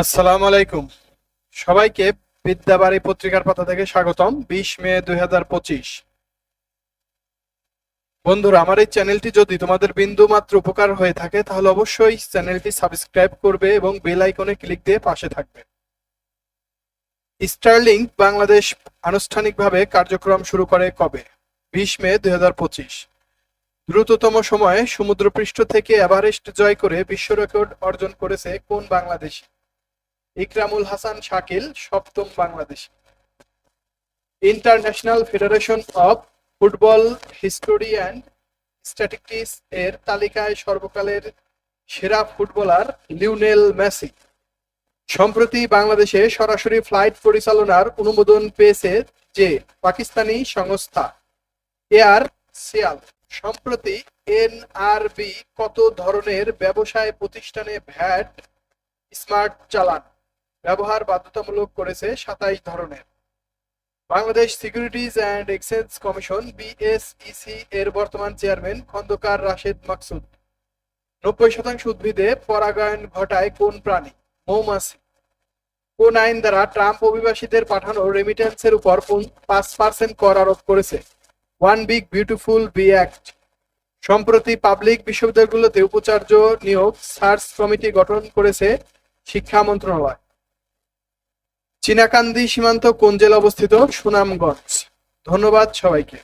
আসসালামু আলাইকুম। সবাইকে বিদ্যাবাড়ি পত্রিকার পাতা থেকে স্বাগতম, বিশ মে দুই হাজার পঁচিশ। বন্ধুরা, আমার এই চ্যানেলটি যদি তোমাদের বিন্দু মাত্র উপকার হয়ে থাকে, তাহলে অবশ্যই চ্যানেলটি সাবস্ক্রাইব করবে এবং বেল আইকনে ক্লিক দিয়ে পাশে থাকবে। স্টারলিং বাংলাদেশ আনুষ্ঠানিকভাবে কার্যক্রম শুরু করে কবে? বিশ মে দুই হাজার পঁচিশ। দ্রুততম সময়ে সমুদ্রপৃষ্ঠ থেকে এভারেস্ট জয় করে বিশ্ব রেকর্ড অর্জন করেছে কোন বাংলাদেশী? ইকরামুল হাসান শাকিল, সপ্তম Bangladeshi. International Federation of Football History and Statistics এর তালিকায় সর্বকালের সেরা ফুটবলার লিওনেল মেসি। সম্প্রতি বাংলাদেশে সরাসরি ফ্লাইট পরিচালনার অনুমোদন পেয়েছে যে পাকিস্তানি সংস্থা এয়ার সিয়াল। সম্প্রতি এনআরবি কত ধরনের ব্যবসায় প্রতিষ্ঠানে ভ্যাট স্মার্ট চালান? ব্যবহার বাধ্যতামূলক করেছে সাতাইশ ধরনের। Bangladesh Securities and Exchange Commission BSEC এর বর্তমান চেয়ারম্যান খন্দকার রাশেদ মাকসুদ। নব্বই শতাংশ উদ্ভিদে পরাগায়ন ঘটায় কোন প্রাণী? মৌমাছি। কোন আইন দ্বারা ট্রাম্প অভিবাসীদের পাঠানো রেমিটেন্সের উপর পাঁচ পার্সেন্ট কর আরোপ করেছে? One Big Beautiful Bill Act সম্প্রতি পাবলিক বিশ্ববিদ্যালয়গুলোতে উপাচার্য নিয়োগ সার্চ কমিটি গঠন করেছে শিক্ষা মন্ত্রণালয়। চীনাকান্দি সীমান্ত কোন জেলা অবস্থিত? সুনামগঞ্জ। ধন্যবাদ সবাইকে।